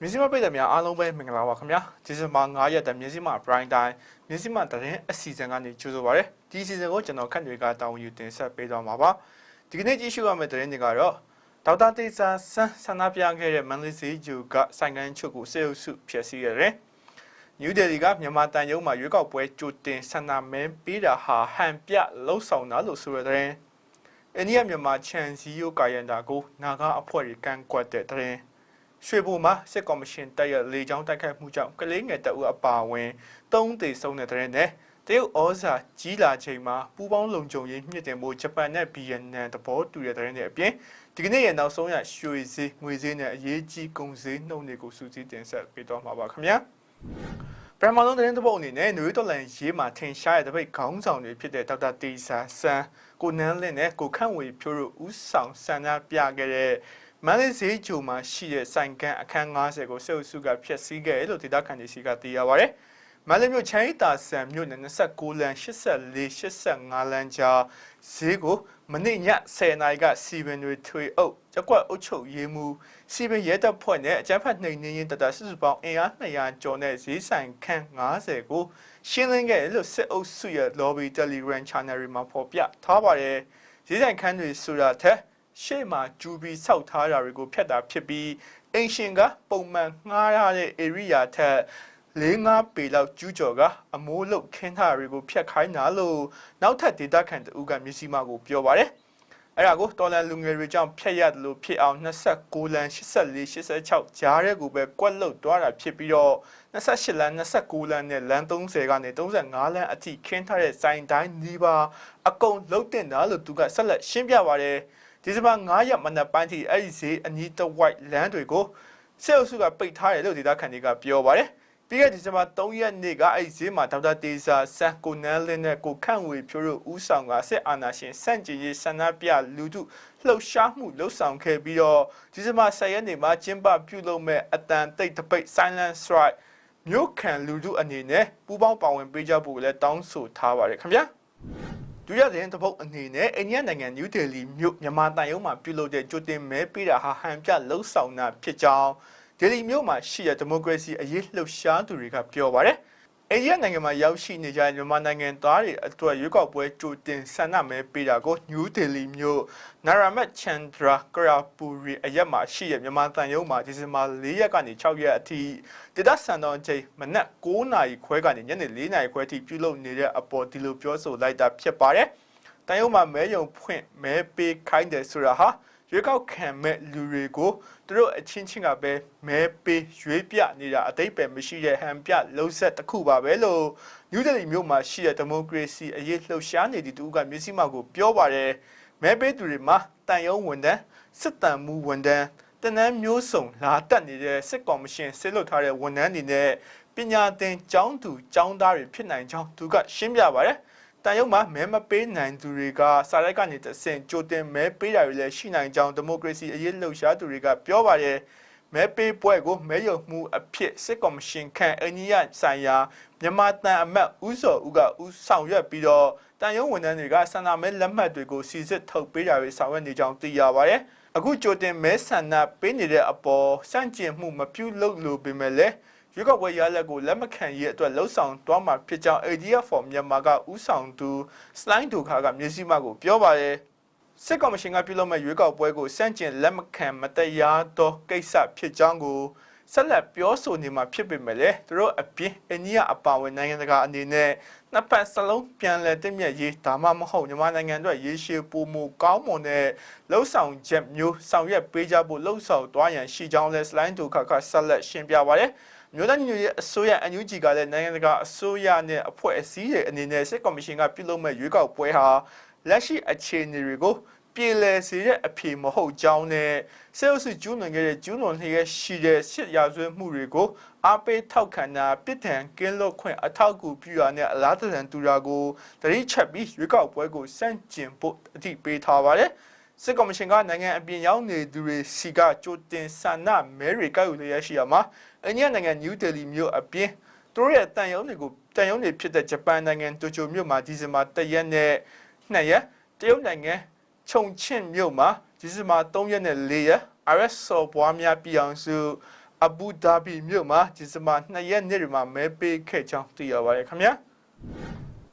မြစီမပြည်သူများအားလုံးပဲမင်္ဂလာပါခင်ဗျာဒီဇင်ဘာ9ရက်တည်းမြစီမပရိုင်တိုင်းမြစီမတရင်အစီအစဉ်ကနေကြိုဆိုပါရစေဒီအစီအစဉ်ကိုကျွန်တော်ခန့်တွေကတာဝန်ယူတင်ဆက်ပေးသွားမှာပါဒီကနေ့ကြည့်ရှုရမယ့်တရင်တွေကတော့ဒေါက်တာတေစာဆန်းဆန္ဒပြခဲ့တဲ့မန်လေးစီဂျူကဆိုင်ကန်ချုပ်ကိုစေအုပ်စုဖျက်ဆီးရတယ်နယူးဒေလီကမြန်မာတန်ယုံမှာရွေးကောက်ပွဲကြိုတင်ဆန္ဒမဲပေးတာဟာဟန်ပြလှုပ်ဆောင်တာလို့ဆိုရတဲ့အိန္ဒိယမြန်မာချန်စီယိုကာယန်တာကိုနာဂအဖွဲ့ကြီးကန့်ကွက်တဲ့တ ရင်ရွှေဘိုမှာစစ်ကော်မရှင်တပ်ရဲ့လေကြောင်းတိုက်ခိုက်မှုကြောင့်ကလေးငယ်တအုပ်အပါအဝင်၃သေဆုံးတဲ့တဲ့နဲ့တရုတ်ဩဇာကြီးလာချိန်မှာပူးပေါင်းလုံခြုံရေးမြင့်တင်မှုဂျပန်နဲ့ဗီယက်နမ်သဘောတူတဲ့တဲ့နဲ့အပြင်ဒီကနေ့ရဲ့နောက်ဆုံးရရွှေဈေးငွေဈေးနဲ့အရေးကြီးကုန်ဈေးနှုန်းတွေကိုစူးစီးတင်ဆက်ပေးတော့မှာပါခင်ဗျာပရမလုံးတဲ့တပုတ်အနေနဲ့နွေတော်လန်ရေးမှာထင်ရှားတဲ့တပိတ်ခေါင်းဆောင်တွေဖြစ်တဲ့ဒေါက်တာတေဆာဆန်ကိုနန်းလင်းနဲ့ကိုခန့်ဝေဖြိုးတို့ဦးဆောင်ဆန္ဒပြခဲ့တဲ့ မန္တလေးဈေးဂျုံမှာရှိတဲ့ဆိုင်ကန်အခန်း90ကိုစေအုပ်စုကဖျက်ဆီးခဲ့တယ်လို့ဒေသခံတွေစီကသိရပါဗျ။မန္တလေးမြို့ချမ်းရီတာဆန်မြို့နယ်29လမ်း84 85လမ်းကြားဈေးကိုမနေ့ည10နာရီကစီပင်တွေထွေအုပ်ရက်ကွက်အုပ်ချုပ်ရေးမှုစီပင်ရဲတပ်ဖွဲ့နဲ့အကြမ်းဖက်နှိမ်နင်းရေးတပ်သားစုစုပေါင်းအင်အား200ကျော်နဲ့ဈေးဆိုင်ခန်း90ကိုရှင်းလင်းခဲ့တယ်လို့စစ်အုပ်စုရဲ့ lobby telegram channel တွေမှာဖော်ပြထားပါတယ်။ဈေးဆိုင်ခန်းတွေဆိုတာထက် ရှေ့မှာကျူပြီးစောက်ထားတာတွေကိုဖြတ်တာဖြစ်ပြီးအင်ရှင်ကပုံမှန်ငှားရတဲ့ area ထက်၄၅ပေလောက်ကျူးကျော်ကအမိုးလုတ်ခင်းထားတာတွေကိုဖြတ်ခိုင်းတာလို့နောက်ထပ်ဒေတာခန်တူကမျက်စိမှကိုပြောပါတယ်အဲ့ဒါကိုတော်လန်လူငယ်တွေကြောင့်ဖျက်ရတယ်လို့ဖြစ်အောင်29လမ်း84 86ကြားတဲ့ကိုပဲကွက်လုတ်သွားတာဖြစ်ပြီးတော့28လမ်း29လမ်းနဲ့လမ်း30ကနေ35လမ်းအထိခင်းထားတဲ့စိုင်တိုင်းနီးပါအကုန်လုတ်တင်တာလို့သူကဆက်လက်ရှင်းပြပါတယ် ဒီဇင်ဘာ9ရက်မနက်ပိုင်းထိအဲ့ဒီဈေးအနီးတစ်ဝိုက်လမ်းတွေကိုစေအုပ်စုကပိတ်ထားတယ်လို့ဒေသခံတွေကပြောပါတယ်ပြီးခဲ့ဒီဇင်ဘာ3ရက်နေ့ကအဲ့ဒီဈေးမှာဒေါက်တာတေစာဆန်ကိုနန်းလင်းနဲ့ကိုခန့်ဝေဖြိုးတို့ဦးဆောင်ကစစ်အာဏာရှင်စန့်ကျင်ရေးဆန္ဒပြလူထုလှုပ်ရှားမှုလှုပ်ဆောင်ခဲ့ပြီးတော့ဒီဇင်ဘာ10ရက်နေ့မှာကျင်းပပြုလုပ်မဲ့အတန်တိတ်တပိတ် silent strike မြို့ခံလူထုအနေနဲ့ပူးပေါင်းပါဝင်ပေးကြဖို့လည်းတောင်းဆိုထားပါတယ်ခင်ဗျာ ဒုတိယသတင်းတစ်ပုတ်အနေနဲ့အိန္ဒိယနိုင်ငံနယူးဒေလီမြို့မြန်မာတန်ရုံးမှာပြုလုပ်တဲ့ကြိုတင်မဲပေးတာဟာဟန်ပြလှုပ်ဆောင်တာဖြစ်ကြောင်းဒေလီမြို့မှာရှိတဲ့ဒီမိုကရေစီအရေးလှုပ်ရှားသူတွေကပြောပါတယ်။ အိန္ဒိယနိုင်ငံမှာရောက်ရှိနေကြတဲ့မြန်မာနိုင်ငံသားတွေအတွက်ရွေးကောက်ပွဲကြိုတင်ဆန္ဒမဲပေးတာကိုနယူးဒေလီမြို့နာရမတ်ချန်ဒရာကရာပူရီအရက်မှာရှိတဲ့မြန်မာတန်ရုံးမှာဒီဇင်ဘာ၄ရက်ကနေ6ရက်အထိဒေသစံတော်ချိန်မနက်9နာရီခွဲကနေညနေ4နာရီခွဲအထိပြုလုပ်နေတဲ့အပေါ်ဒီလိုပြောဆိုလိုက်တာဖြစ်ပါတယ်။တန်ရုံးမှာမဲယုံဖွင့်မဲပေးခိုင်းတယ်ဆိုတာဟာ ရွေးကောက်ခံမဲ့လူတွေကိုသူတို့အချင်းချင်းကပဲမဲပေးရွေးပြနေတာအတိတ်ပဲမရှိတဲ့ဟန်ပြလုံးဆက်တစ်ခုပါပဲလို့နယူးဒေလီမြို့မှာရှိတဲ့ဒီမိုကရေစီအရေးလှုပ်ရှားနေသူတူကမျက်စိမှောက်ကိုပြောပါတယ်မဲပေးသူတွေမှာတန်ယုံဝန်တန်းစစ်တမ်းမှုဝန်တန်းတနန်းမျိုးစုံလာတက်နေတဲ့စစ်ကော်မရှင်ဆစ်လွတ်ထားတဲ့ဝန်ထမ်းတွေနဲ့ပညာသင်ကျောင်းသူကျောင်းသားတွေဖြစ်နိုင်ကြောင်းသူကရှင်းပြပါတယ် တန်ရုံမှာမဲမပေးနိုင်သူတွေကစာရိုက်ကနေတဆင့်ကြိုတင်မဲပေးတာတွေလည်းရှိနိုင်ကြောင်းဒီမိုကရေစီအရေးလှုပ်ရှားသူတွေကပြောပါတယ်မဲပေးပွဲကိုမဲရုံမှုအဖြစ်စစ်ကော်မရှင်ခန့်အညီယဆိုင်ရာမြန်မာတန်အမတ်ဦးစောဦးကဦးဆောင်ရွက်ပြီးတော့တန်ရုံဝန်ထမ်းတွေကဆန္ဒမဲလက်မှတ်တွေကိုစီစစ်ထုတ်ပေးတာတွေဆောင်ရွက်နေကြောင်းသိရပါတယ်အခုကြိုတင်မဲဆန္ဒပေးနေတဲ့အပေါ်စန့်ကျင်မှုမပြုလုပ်လို့ပေမဲ့လည်း ရွေးကောက်ပွဲရလဒ်ကိုလက်မခံရေးအတွက်လှုံ့ဆော်သွားမှာဖြစ်ကြောင်း ADF for မြန်မာကဥဆောင်သူစလိုင်းဒူခါကမျက်စိမှကိုပြောပါတယ်စစ်ကော်မရှင်ကပြုလုပ်မဲ့ရွေးကောက်ပွဲကိုစန့်ကျင်လက်မခံမတရားသောကိစ္စဖြစ်ကြောင်းကိုဆက်လက်ပြောဆိုနေမှာဖြစ်ပေမဲ့လည်းသူတို့အပြင်အိန္ဒိယအပါအဝင်နိုင်ငံတကာအနေနဲ့နှစ်ဖက်စလုံးပြန်လည်တည်မြဲရေးဒါမှမဟုတ်မြန်မာနိုင်ငံအတွက်ရေရှည်ပုံမူကောင်းမွန်တဲ့လှုပ်ဆောင်ချက်မျိုးဆောင်ရွက်ပေးကြဖို့လှုံ့ဆော်သွားရန်ရှိကြောင်းလဲစလိုင်းဒူခါကဆက်လက်ရှင်းပြပါတယ် မြို့သားညွရဲ့အစိုးရအန်ယူဂျီကလည်းနိုင်ငံတကာအစိုးရနဲ့အဖွဲ့အစည်းတွေအနေနဲ့စစ်ကော်မရှင်ကပြုလုပ်မဲ့ရွေးကောက်ပွဲဟာလက်ရှိအခြေအနေတွေကိုပြည်လည်စေတဲ့အဖြေမဟုတ်ကြောင်းနဲ့ဆဲအုပ်စုကျူးလွန်ခဲ့တဲ့ကျူးလွန်လျက်ရှိတဲ့စစ်ရာဇဝတ်မှုတွေကိုအားပေးထောက်ခံတာပြစ်ဒဏ်ကင်းလွတ်ခွင့်အထောက်အကူပြုရတဲ့အလားတန်တူတာကိုတတိချက်ပြီးရွေးကောက်ပွဲကိုစန့်ကျင်ဖို့အတိပေးထားပါတယ် စစ်ကော်မရှင်ကနိုင်ငံအပြင်ရောက်နေသူတွေစီကကြိုတင်ဆန္ဒမဲတွေကောက်ယူလျက်ရှိရမှာအိန္ဒိယနိုင်ငံနယူးဒေလီမြို့အပြင်သူတို့ရဲ့တန်ရုံးတွေကိုတန်ရုံးတွေဖြစ်တဲ့ဂျပန်နိုင်ငံတိုကျိုမြို့မှာဒီဇင်ဘာ1ရက်နဲ့2ရက်တရုတ်နိုင်ငံခြုံချင့်မြို့မှာဒီဇင်ဘာ3ရက်နဲ့4ရက် RS စော်ပွားများပြည်အောင်စုအဘူဒါဘီမြို့မှာဒီဇင်ဘာ2ရက်နေ့မှာမဲပေးခဲ့ကြောင်းသိရပါတယ်ခင်ဗျာ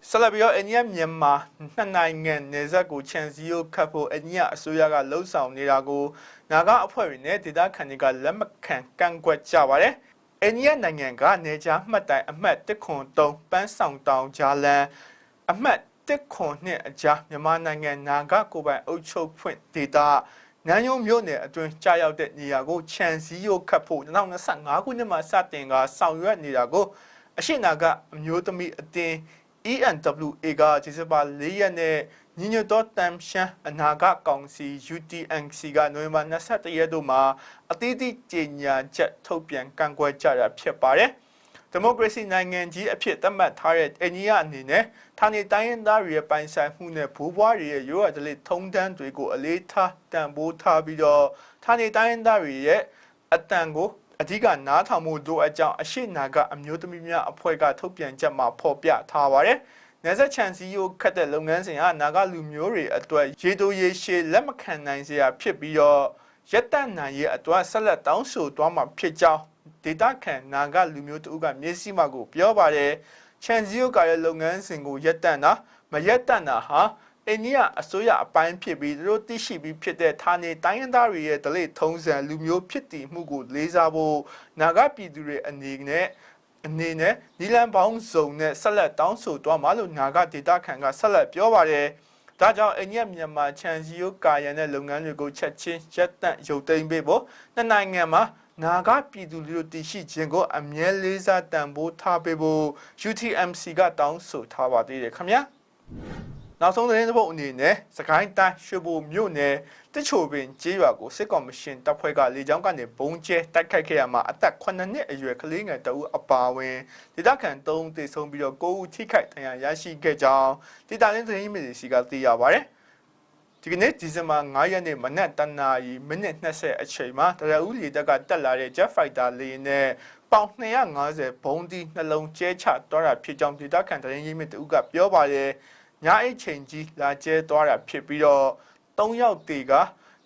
ဆလဘီယောအင်နီယမြန်မာနှစ်နိုင်ငံနေဆက်ကိုချန်စီယိုခတ်ဖို့အင်နီယအစိုးရကလှုံ့ဆော်နေတာကိုနာဂအဖွဲ့တွေနဲ့ဒေသခံတွေကလက်မခံကန့်ကွက်ကြပါတယ်အင်နီယနိုင်ငံကနေကြမှတ်တိုင်အမှတ်103ပန်းဆောင်တောင်ဂျာလန်အမှတ်1နှစ်အကြားမြန်မာနိုင်ငံနာဂကိုပိုင်အုပ်ချုပ်ဖွင့်ဒေသနန်းယုံမြို့နယ်အတွင်းကြာရောက်တဲ့နေရာကိုခြံစည်းရိုးခတ်ဖို့2025ခုနှစ်မှာစတင်ကဆောင်ရွက်နေတာကိုအရှိနာကအမျိုးသမီးအတင်း ENWA ကဒီဇင်ဘာ၄ရက်နေ့ညီညွတ်သောတမ်ရှန်အနာဂတ်ကောင်စီ UTNC ကနိုဝင်ဘာ21ရက်တို့မှာအသီးသီးကြေညာချက်ထုတ်ပြန်ကန့်ကွက်ကြတာဖြစ်ပါတယ်။ဒီမိုကရေစီနိုင်ငံကြီးအဖြစ်သတ်မှတ်ထားတဲ့အိန္ဒိယအနေနဲ့ဌာနေတိုင်းရင်းသားတွေရဲ့ပိုင်ဆိုင်မှုနဲ့ဘိုးဘွားတွေရဲ့ရိုးရာဓလေ့ထုံးတမ်းတွေကိုအလေးထားတန်ဖိုးထားပြီးတော့ဌာနေတိုင်းရင်းသားတွေရဲ့အတန်ကို အဓိကနားထောင်မှုတို့အကြောင်းအရှိနာကအမျိုးသမီးများအဖွဲ့ကထုတ်ပြန်ချက်မှာဖော်ပြထားပါတယ်။နေဆက်ချန်စီယိုခတ်တဲ့လုပ်ငန်းစဉ်ဟာနာဂလူမျိုးတွေအတွက်ရေတိုရေရှည်လက်မခံနိုင်စရာဖြစ်ပြီးတော့ရက်တန့်နိုင်ရဲ့အတွက်ဆက်လက်တောင်းဆိုသွားမှာဖြစ်ကြောင်းဒေတာခန်နာဂလူမျိုးတို့ကမျက်စိမှကိုပြောပါတယ်။ချန်စီယိုကရဲ့လုပ်ငန်းစဉ်ကိုရက်တန့်တာမရက်တန့်တာဟာ အိန္ဒိယအစိုးရအပိုင်းဖြစ်ပြီးသူတို့သိရှိပြီးဖြစ်တဲ့ဌာနေတိုင်းရင်းသားတွေရဲ့ဒလိထုံးစံလူမျိုးဖြစ်တည်မှုကိုလေးစားဖို့နာဂပြည်သူတွေအနေနဲ့အနေနဲ့နီလန်ပေါင်းစုံနဲ့ဆက်လက်တောင်းဆိုသွားမှာလို့နာဂဒေတာခန်ကဆက်လက်ပြောပါတယ်။ဒါကြောင့်အိန္ဒိယမြန်မာချန်စီယိုကာယန်တဲ့လုပ်ငန်းတွေကိုချက်ချင်းရပ်တန့်ရုပ်သိမ်းပေးဖို့နှစ်နိုင်ငံမှာနာဂပြည်သူလူထုတည်ရှိခြင်းကိုအမြဲလေးစားတန်ဖိုးထားပေးဖို့ UTMC ကတောင်းဆိုထားပါသေးတယ်ခင်ဗျာ။ နောက်ဆုံးသတင်းတစ်ပုဒ်အနေနဲ့စကိုင်းတိုင်းရွှေဘိုမြို့နယ်တချိုပင်ကျေးရွာကိုစစ်ကောင်မရှင်တပ်ဖွဲ့ကလေကြောင်းကနေဘုံကျဲတိုက်ခိုက်ခဲ့ရမှာအသက်9နှစ်အရွယ်ကလေးငယ်တအုပ်အပါဝင်ဒေသခံ3ဦးသေဆုံးပြီးတော့9ဦးထိခိုက်ဒဏ်ရာရရှိခဲ့ကြောင်းဒေသရင်းသတင်းမီဒီစီကသိရပါဗျ။ဒီကနေ့ဒီဇင်ဘာ9ရက်နေ့မနက်တနာရီမိနစ်20အချိန်မှာတရဦးလေတပ်ကတက်လာတဲ့ Jet Fighter လေယာဉ်နဲ့ပေါင်250ဘုံဒီနှလုံးကျဲချသွားတာဖြစ်ကြောင်းဒေသခံသတင်းရင်းမြစ်တဦးကပြောပါတယ်။ ညအိတ်ချိန်ကြီးလာကျဲသွားတာဖြစ်ပြီးတော့၃ယောက်တေက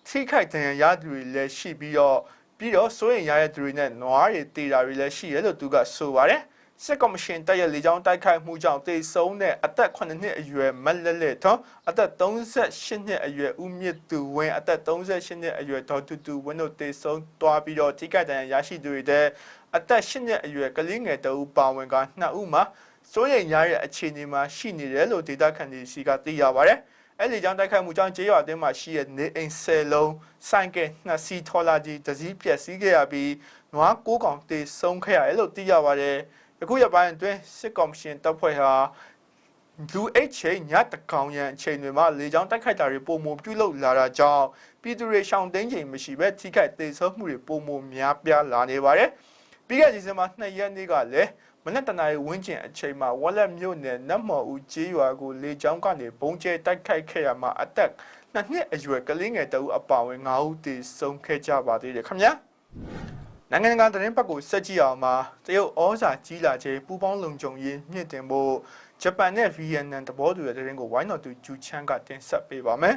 ထိခိုက်ဒဏ်ရာရသူတွေလည်းရှိပြီးတော့ပြီးတော့စိုးရင်ရတဲ့သူတွေနဲ့နွားတွေတေတာတွေလည်းရှိတယ်လို့သူကဆိုပါတယ်စစ်ကော်မရှင်တပ်ရဲ့လေကြောင်းတိုက်ခိုက်မှုကြောင့်တေဆုံးတဲ့အသက်9နှစ်အရွယ်မလက်လက်ထောအသက်38နှစ်အရွယ်ဦးမြင့်သူဝင်းအသက်38နှစ်အရွယ်ဒေါ်တူတူဝင်းတို့တေဆုံးသွားပြီးတော့ထိခိုက်ဒဏ်ရာရရှိသူတွေတဲ့အသက်8နှစ်အရွယ်ကလေးငယ်တအူပါဝင်က2ဦးမှာ စိုးရိမ်ရတဲ့အခြေအနေမှာရှိနေတယ်လို့ဒေတာခန်ဒီစီကသိရပါတယ်။အဲ့ဒီကြောင့်တိုက်ခိုက်မှုကြောင့်ကျေးရွာအတွင်းမှာရှိတဲ့နေအိမ်၁၀လုံးဆိုင်ကယ်နှစ်စီးထော်လာကြီးတစ်စီးပျက်စီးခဲ့ရပြီးနွား၉កောင်တေဆုံးခဲ့ရတယ်လို့သိရပါတယ်။အခုရပိုင်းအတွင်းစစ်ကော်မရှင်တပ်ဖွဲ့ဟာလူအိတ်ချိန်ညတကောင်ရန်အချိန်တွေမှာလေကြောင်းတိုက်ခိုက်တာတွေပုံမပြုလုပ်လာတာကြောင့်ပြည်သူတွေရှောင်တိန်ချိန်မရှိပဲထိခိုက်ဒေဆုံးမှုတွေပုံမများပြားလာနေပါတယ်။ ပြီးခဲ့တဲ့ဒီဇင်ဘာ2ရက်နေ့ကလည်းမနက်တနာရီဝန်းကျင်အချိန်မှာဝက်လက်မြို့နယ်နတ်မော်ဦးကျေးရွာကိုလေကြောင်းကနေဘုံကျဲတိုက်ခိုက်ခဲ့ရမှာအသက်နှစ်နှစ်အရွယ်ကလေးငယ်တဦးအပါအဝင်9ဦးသေဆုံးခဲ့ကြပါသေးတယ်ခင်ဗျာနိုင်ငံတကာသတင်းပတ်ကိုဆက်ကြည့်အောင်မှာတရုတ်ဩဇာကြီးလာခြင်းပူပေါင်းလုံခြုံရေးမြင့်တင်ဖို့ဂျပန်နဲ့ဗီယက်နမ်တဘောတူတဲ့သတင်းကိုဝိုင်းတော်သူဂျူချန်ကတင်ဆက်ပေးပါမယ်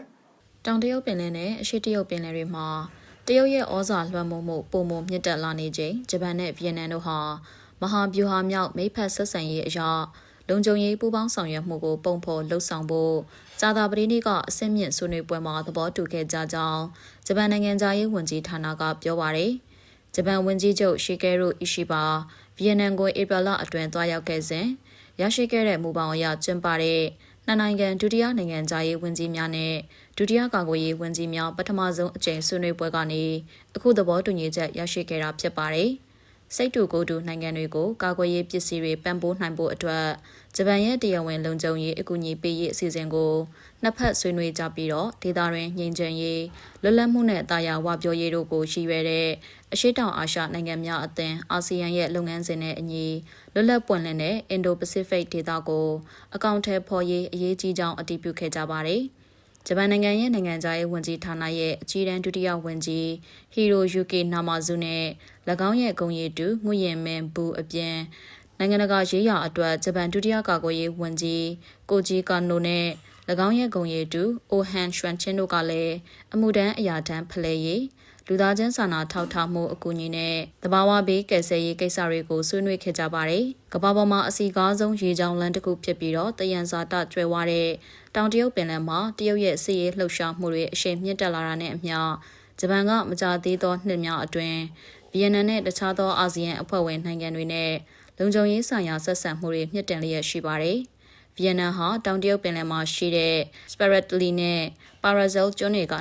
တောင်တရုတ်ပင်လယ်နဲ့အရှေ့တရုတ်ပင်လယ်တွေမှာ တရုတ်ရဲ့ဩဇာလွှမ်းမိုးမှုပုံမမြင့်တက်လာနေချိန်ဂျပန်နဲ့ဗီယက်နမ်တို့ဟာမဟာဗျူဟာမြောက်မိဖက်ဆက်ဆံရေးအရာလုံခြုံရေးပူးပေါင်းဆောင်ရွက်မှုကိုပုံဖော်လှုပ်ဆောင်ဖို့ဇာတာပတိနေ့ကအစင့်မြင့်ဆွေးနွေးပွဲမှာသဘောတူခဲ့ကြကြောင်းဂျပန်နိုင်ငံသားရေးဝန်ကြီးဌာနကပြောပါရယ်ဂျပန်ဝန်ကြီးချုပ်ရှီကဲရိုအီရှိပါဗီယက်နမ်ကိုဧပြီလအတွင်းသွားရောက်ခဲ့စဉ်ရရှိခဲ့တဲ့မူပေါင်းအရကျင်းပတဲ့နှစ်နိုင်ငံဒုတိယနိုင်ငံသားရေးဝန်ကြီးများနဲ့ ဒုတိယကာကွယ်ရေးဝန်ကြီးများပထမဆုံးအကြိမ်ဆွေးနွေးပွဲကနေအခုသဘောတူညီချက်ရရှိခဲ့တာဖြစ်ပါတယ်။စိတ်တူကိုယ်တူနိုင်ငံတွေကိုကာကွယ်ရေးပစ္စည်းတွေပံ့ပိုးနိုင်ဖို့အတွက်ဂျပန်ရဲ့တရားဝင်လုံခြုံရေးအကူအညီပေးရေးအစီအစဉ်ကိုနှစ်ဖက်ဆွေးနွေးကြပြီးတော့ဒေသတွင်းငြိမ်းချမ်းရေးလွတ်လပ်မှုနဲ့တာယာဝပြောရေးတို့ကိုရည်ရွယ်တဲ့အရှေ့တောင်အာရှနိုင်ငံများအသင်းအာဆီယံရဲ့လုပ်ငန်းစဉ်နဲ့အညီလွတ်လပ်ပွင့်လင်းတဲ့အင်ဒိုပစိဖိတ်ဒေသကိုအကောင့်ထဲဖော်ရေးအရေးကြီးကြောင်းအတည်ပြုခဲ့ကြပါတယ်။ ဂျပန်နိုင်ငံရဲ့နိုင်ငံခြားရေးဝန်ကြီးဌာနရဲ့အကြီးတန်းဒုတိယဝန်ကြီးဟီရိုယူကေနာမာဇူနဲ့၎င်းရဲ့ဂုံရည်တူငွေရင်မင်ဘူအပြင်နိုင်ငံတကာရေးရာအတွက်ဂျပန်ဒုတိယကာကွယ်ရေးဝန်ကြီးကိုဂျီကာနိုနဲ့၎င်းရဲ့ဂုံရည်တူအိုဟန်ရွှန်ချင်းတို့ကလည်းအမှုတန်းအရာတန်းဖလဲရေး လူသားချင်းစာနာထောက်ထားမှုအကူအညီနဲ့တဘာဝဘေးကယ်ဆယ်ရေးကိစ္စတွေကိုဆွေးနွေးခဲ့ကြပါတယ်။ကမ္ဘာပေါ်မှာအစီကားဆုံးရေကြောင်းလမ်းတစ်ခုဖြစ်ပြီးတော့တယန်ဇာတကျွဲဝတဲ့တောင်တရုတ်ပင်လယ်မှာတရုတ်ရဲ့စစ်ရေးလှုပ်ရှားမှုတွေအရှိန်မြင့်တက်လာတာနဲ့အမျှဂျပန်ကမကြာသေးသောနှစ်များအတွင်းဗီယက်နမ်နဲ့တခြားသောအာဆီယံအဖွဲ့ဝင်နိုင်ငံတွေနဲ့လုံခြုံရေးဆိုင်ရာဆက်ဆံမှုတွေမြင့်တင်လျက်ရှိပါတယ်။ဗီယက်နမ်ဟာတောင်တရုတ်ပင်လယ်မှာရှိတဲ့ Spratly နဲ့ Paracel ကျွန်းတွေက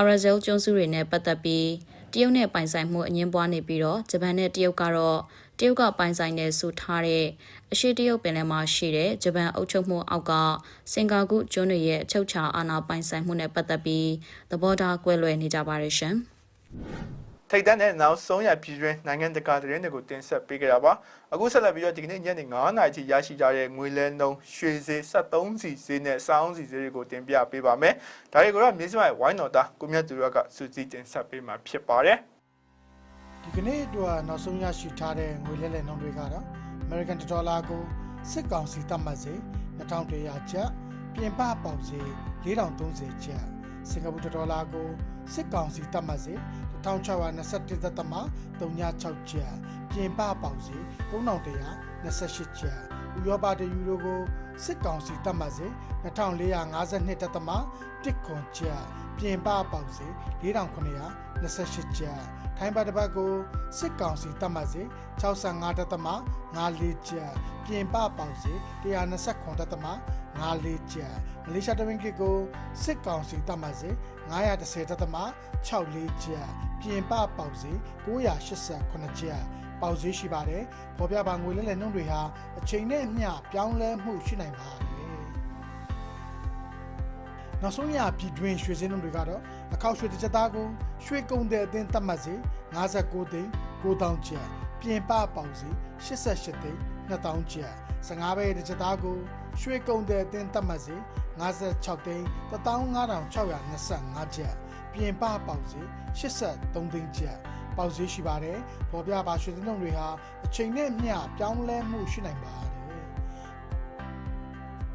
Paracel ကျွန်းစုတွေနဲ့ပတ်သက်ပြီးတရုတ်နဲ့ပိုင်ဆိုင်မှုအငင်းပွားနေပြီးတော့ဂျပန်နဲ့တရုတ်ကတော့တရုတ်ကပိုင်ဆိုင်နေဆိုထားတဲ့အရှိတရုတ်ပင်လယ်မှာရှိတဲ့ဂျပန်အုပ်ချုပ်မှုအောက်ကစင်ကာကုကျွန်းတွေရဲ့အချုပ်ချာအာဏာပိုင်ဆိုင်မှုနဲ့ပတ်သက်ပြီးသဘောထားကွဲလွဲနေကြပါတယ်ရှင်။ ထိတ်တန့်တဲ့နောက်ဆုံးရပြည်တွင်းနိုင်ငံတကာသတင်းတွေကိုတင်ဆက်ပေးကြတာပါအခုဆက်လက်ပြီးတော့ဒီကနေ့ညနေ9:00နာရီထိရရှိကြတဲ့ငွေလဲနှုန်းရွှေဈေး73စီဈေးနဲ့စောင်းစီဈေးတွေကိုတင်ပြပေးပါမယ်ဒါတွေကိုတော့မြေစမိုင်ဝိုင်းတော်သားကိုမြတ်သူရကစူးစီးတင်ဆက်ပေးမှာဖြစ်ပါတယ်ဒီကနေ့အတွက်နောက်ဆုံးရရှိထားတဲ့ငွေလဲလှယ်နှုန်းတွေကတော့ American Dollar ကိုစစ်ကောင်စီသတ်မှတ်စေ2100ကျပ်ပြင်ပပေါက်စေ4030ကျပ်စင်ကာပူဒေါ်လာကိုစစ်ကောင်စီသတ်မှတ်စေ 1621သက်သမ36ကျပ်ပြင်ပပေါက်စေ3128ကျပ်ဥရောပတယူရိုကိုစစ်ကောင်စီသတ်မှတ်စေ2452သက်သမ1ခွန်ကျပ်ပြင်ပပေါက်စေ4928ကျပ်ထိုင်းဘတ်တစ်ပတ်ကိုစစ်ကောင်စီတတ်မှတ်စေ65တက်သမ54ကျပ်ပြင်ပပေါင်စေ129 တက်သမ54ကျပ်မလေးရှားတဝင်းကစ်ကိုစစ်ကောင်စီတတ်မှတ်စေ910တက်သမ64ကျပ်ပြင်ပပေါင်စေ988ကျပ်ပေါက်ဈေးရှိပါတယ်ပေါ်ပြပါငွေလဲလှယ်နှုန်းတွေဟာအချိန်နဲ့အမျှပြောင်းလဲမှုရှိနိုင်ပါတယ်နောက်ဆုံးရပြည်တွင်းရွှေစင်းနှုန်းတွေကတော့အခောက်ရွှေတစ်ချက်သားကိုရွှေကုံတဲ့အသင်းသတ်မှတ်စေ59သိန်း9000ကျပ်ပြင်ပပေါင်စီ88သိန်း2000ကျပ်15ဘဲတစ်ချက်သားကို ရွှေကုံတဲ့အသင်းသတ်မှတ်စေ56သိန်း15625ကျပ်ပြင်ပပေါင်စီ83သိန်းကျပ်ပေါက်ဈေးရှိပါတယ်ပေါ်ပြပါရွှေစင်းနှုန်းတွေဟာအချိန်နဲ့မျှပြောင်းလဲမှုရှိနိုင်ပါတယ်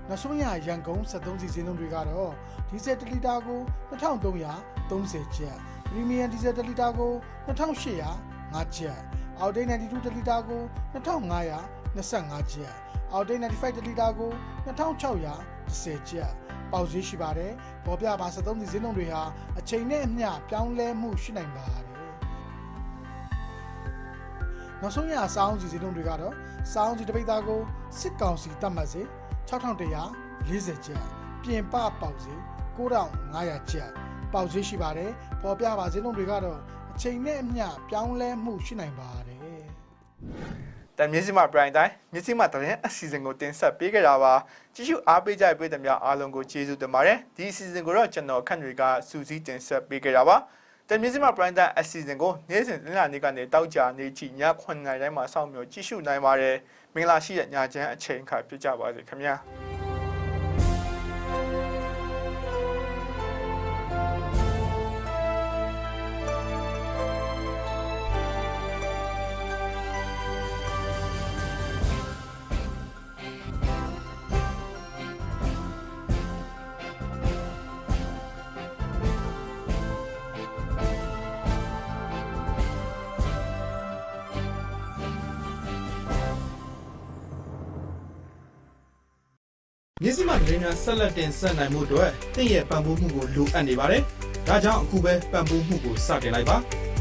နောက်ဆုံးရရန်ကုန်73စီဈေးနှုန်းတွေကတော့ဒီဇယ်1လီတာကို2330ကျပ်ပရီမီယံဒီဇယ်1လီတာကို2805ကျပ်အောက်တိတ်92တလီတာကို2525ကျပ် အောက်တိတ်95တလီတာကို2610ကျပ်ပေါက်ဈေးရှိပါတယ်ပေါ်ပြပါ73စီဈေးနှုန်းတွေဟာအချိန်နဲ့အမျှပြောင်းလဲမှုရှိနိုင်ပါတယ်နောက်ဆုံးရအစောင်းစီစီတုံးတွေကတော့စောင်းစီတပိတ်သားကိုစစ်ကောင်စီတတ်မှတ်စေ6140ကျပ်ပြင်ပပေါက်စေ9500ကျပ်ပေါက်ဈေးရှိပါတယ်ပေါ်ပြပါဈေးနှုန်းတွေကတော့အချိန်နဲ့အမျှပြောင်းလဲမှုရှိနိုင်ပါတယ် တန်မြင့်စီမှာ prime time မြင့်စီမှာသတင်းအစီအစဉ်ကိုတင်ဆက်ပေးကြတာပါကြည့်ရှုအားပေးကြတဲ့ပြည်သူများအားလုံးကိုကျေးဇူးတင်ပါတယ်ဒီအစီအစဉ်ကိုတော့ကျွန်တော်ခန့်တွေကစူးစီးတင်ဆက်ပေးကြတာပါတန်မြင့်စီမှာ prime time အစီအစဉ်ကိုနေ့စဉ်တင်လာနေ့ကနေတောက်ကြနေချီည9:00နာရီတိုင်းမှာစောင့်မျှော်ကြည့်ရှုနိုင်ပါတယ်မင်္ဂလာရှိတဲ့ညချမ်းအချိန်အခါပြကြပါစေခင်ဗျာ မြစည်းမသတင်းများဆက်လက်တင်ဆက်နိုင်မှုအတွက်တင့်ရဲ့ပံ့ပိုးမှုကိုလိုအပ်နေပါတယ်။ဒါကြောင့်အခုပဲပံ့ပိုးမှုကိုစတင်လိုက်ပါ။